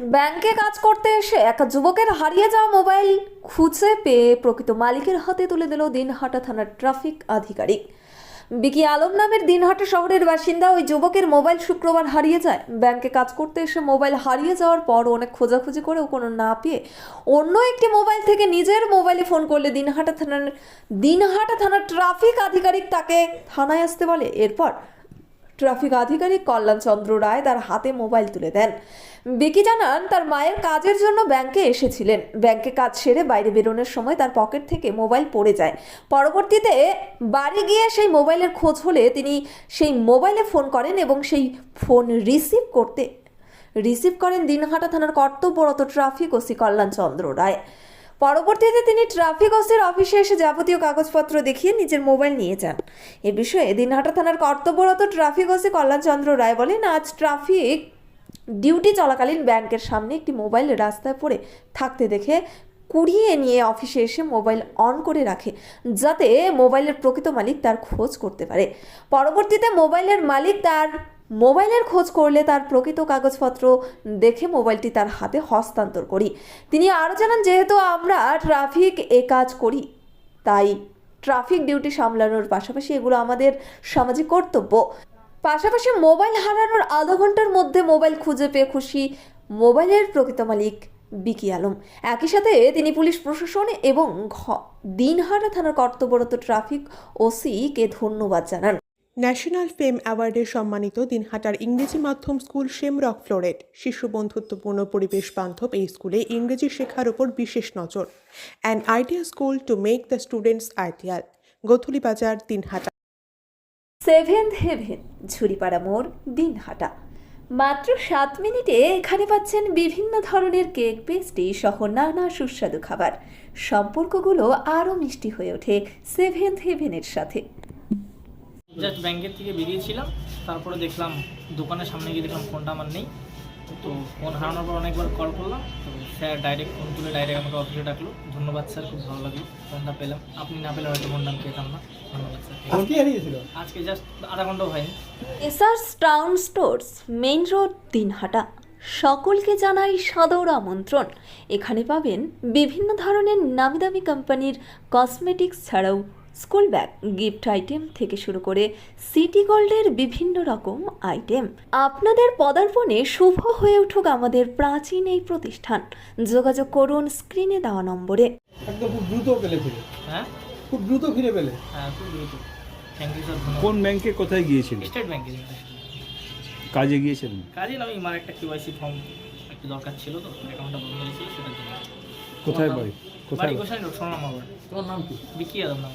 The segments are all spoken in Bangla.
ব্যাংকে কাজ করতে এসে এক যুবকের হারিয়ে যাওয়া মোবাইল খুঁজে পেয়ে প্রকৃত মালিকের হাতে তুলে দিল দিনহাটা থানার ট্রাফিক আধিকারিক। বিকি আলম নামের দিনহাটা শহরের বাসিন্দা ওই যুবকের মোবাইল শুক্রবার হারিয়ে যায়। ব্যাংকে কাজ করতে এসে মোবাইল হারিয়ে যাওয়ার পর অনেক খোঁজাখুঁজি করেও কোনো না পেয়ে অন্য একটি মোবাইল থেকে নিজের মোবাইলে ফোন করলে দিনহাটা থানার দিনহাটা থানার ট্রাফিক আধিকারিক তাকে থানায় আসতে বলে। এরপর ট্রাফিক আধিকারিক কল্যাণ চন্দ্র রায় তার হাতে মোবাইল তুলে দেন। বিকি জানান, তার মায়ের কাজের জন্য ব্যাংকে এসেছিলেন। ব্যাংকে কাজ সেরে বাইরে বেরোনোর সময় তার পকেট থেকে মোবাইল পড়ে যায়। পরবর্তীতে বাড়ি গিয়ে সেই মোবাইলের খোঁজ হলে তিনি সেই মোবাইলে ফোন করেন এবং সেই ফোন রিসিভ করতে, রিসিভ করেন দিনহাটা থানার কর্তব্যরত ট্রাফিক ওসি কল্যাণ চন্দ্র রায়। পরবর্তীতে তিনি ট্রাফিক ওসির অফিসে এসে যাবতীয় কাগজপত্র দেখিয়ে নিজের মোবাইল নিয়ে যান। এ বিষয়ে দিনহাটা থানার কর্তব্যরত ট্রাফিক ওসি কল্যাণচন্দ্র রায় বলেন, আজ ট্রাফিক ডিউটি চলাকালীন ব্যাংকের সামনে একটি মোবাইল রাস্তায় পড়ে থাকতে দেখে কুড়িয়ে নিয়ে অফিসে এসে মোবাইল অন করে রাখে, যাতে মোবাইলের প্রকৃত মালিক তার খোঁজ করতে পারে। পরবর্তীতে মোবাইলের মালিক তার মোবাইলের খোঁজ করলে তার প্রকৃত কাগজপত্র দেখে মোবাইলটি তার হাতে হস্তান্তর করি। তিনি আরও জানান, যেহেতু আমরা ট্রাফিক এ কাজ করি, তাই ট্রাফিক ডিউটি সামলানোর পাশাপাশি এগুলো আমাদের সামাজিক কর্তব্য। পাশাপাশি মোবাইল হারানোর আধা ঘণ্টার মধ্যে মোবাইল খুঁজে পেয়ে খুশি মোবাইলের প্রকৃত মালিক বিকি আলম। একই সাথে তিনি পুলিশ প্রশাসন এবং দিনহাটা থানার কর্তব্যরত ট্রাফিক ওসিকে ধন্যবাদ জানান। ন্যাশনাল ফেম অ্যাওয়ার্ডে সম্মানিত দিনহাটার ইংরেজি মাধ্যম স্কুল শেমরক ফ্লোরেট শিশু বন্ধুত্বপূর্ণ পরিবেশ বান্ধব এই স্কুলে ইংরেজি শেখার উপর বিশেষ নজর। An idea school to make the students ideal Gothuli Bazar, Dinhata. Seventh haven ঝুরিপাড়া মোড়, দিনহাটা। মাত্র সাত মিনিটে এখানে পাচ্ছেন বিভিন্ন ধরনের কেক পেস্ট্রি সহ নানা সুস্বাদু খাবার। সম্পর্কগুলো আরও মিষ্টি হয়ে ওঠে সেভেন্থ হেভেনের সাথে। জাস্ট ব্যাংকের থেকে বেরিয়েছিলাম, তারপরে দেখলাম দোকানের সামনে গিয়ে দেখলাম ফোনটা আমার নেই। তো ফোন হারানোর পর অনেকবার কল করলাম তো স্যার ডাইরেক্ট ফোন তুলে ডাইরেক্ট আমাকে অফিসে ডাকলো। ধন্যবাদ স্যার খুব ভালো লাগল। ফোনটা পেলাম। আপনি না পেলে হয়তো ফোনটা আমি পেতাম না। ধন্যবাদ স্যার। আজকে জাস্ট আধা ঘন্টাও হয়নি। এসার্স town stores main road Dinhata. সকলকে জানাই সাদর আমন্ত্রণ। এখানে পাবেন বিভিন্ন ধরনের নামি দামি কোম্পানির কসমেটিক্স ছাড়াও স্কুল ব্যাগ গিফট আইটেম থেকে শুরু করে সিটি গোল্ডের বিভিন্ন রকম আইটেম। আপনাদের পদার্পণে শুভ হয়ে উঠুক আমাদের প্রাচীন এই প্রতিষ্ঠান। যোগাযোগ করুন স্ক্রিনে দেওয়া নম্বরে। একদম খুব দ্রুত পেলে ফিরে। হ্যাঁ? খুব দ্রুত ফিরে পেলে। হ্যাঁ খুব দ্রুত। থ্যাংক ইউ স্যার কোন ব্যাংকে কোথায় গিয়েছিলেন? স্টেট ব্যাংকে কাজে গিয়েছিলেন? কাজে আমি আমার একটা কেওয়াইসি ফর্ম একটু দরকার ছিল তো অ্যাকাউন্টটা বন্ধ ছিল সেটার জন্য। কোথায় বাড়ি বাড়ি? কোথায় গোসাই রোড সোনার তোমার নাম কি? বিকি আদম নাম।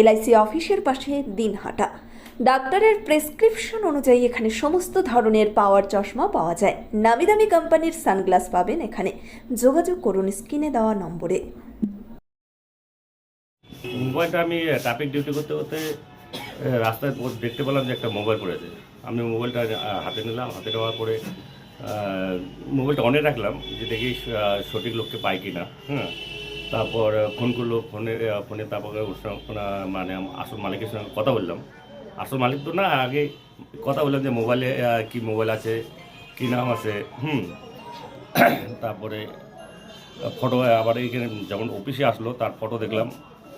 এলআইসি অফিসের পাশে দিন হাঁটা। ডাক্তারের প্রেসক্রিপশন অনুযায়ী এখানে সমস্ত ধরনের পাওয়ার চশমা পাওয়া যায়। নামি দামি কোম্পানির সানগ্লাস পাবেন এখানে। যোগাযোগ করুন স্ক্রিনে দেওয়া নম্বরে। মোবাইলটা আমি ট্রাফিক ডিউটি করতে করতে রাস্তায় দেখতে পেলাম যে একটা মোবাইল পড়েছে। আমি মোবাইলটা হাতে নিলাম, হাতে নেওয়ার পরে মোবাইলটা অনে রাখলাম, যে দেখি সঠিক লোককে পাই কি না হ্যাঁ তারপর ফোন করল ফোনে ফোনে তারপরে ওর সঙ্গে মানে আসল মালিকের সঙ্গে কথা বললাম। আসল মালিক তো না, আগে কথা বললাম যে মোবাইলে কি মোবাইল আছে, কি নাম আছে, হুম। তারপরে ফটো, আবার এইখানে যখন অফিসে আসলো, তার ফটো দেখলাম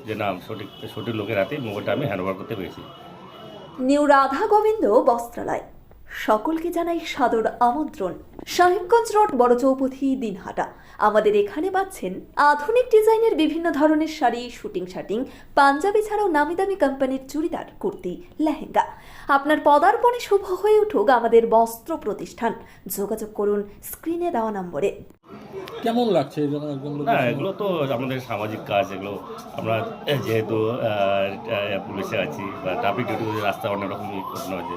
যে না, সঠিক সঠিক লোকের হাতে মোবাইলটা আমি হ্যান্ডওভার করতে পেরেছি। নিউ রাধা গোবিন্দ বস্ত্রালয়। সকলকে জানাই সাদর আমন্ত্রণ। সাহেবগঞ্জ রোড বড় চৌপথি দিনহাটা। আমাদের এখানে পাচ্ছেন আধুনিক ডিজাইনের বিভিন্ন ধরনের শাড়ি শুটিং শাটিং পাঞ্জাবি ছাড়াও নামি দামি কোম্পানির চুড়িদার কুর্তি লেহেঙ্গা। আপনার পদার্পণে শুভ হয়ে উঠুক আমাদের বস্ত্র প্রতিষ্ঠান। যোগাযোগ করুন স্ক্রিনে দেওয়া নম্বরে। কেমন লাগছে না এগুলো তো আমাদের সামাজিক কাজ এগুলো আমরা যেহেতু পুলিশে আছি বা ট্রাফিক ডিউটি রাস্তায় অনেক রকমই ঘটনা হয়েছে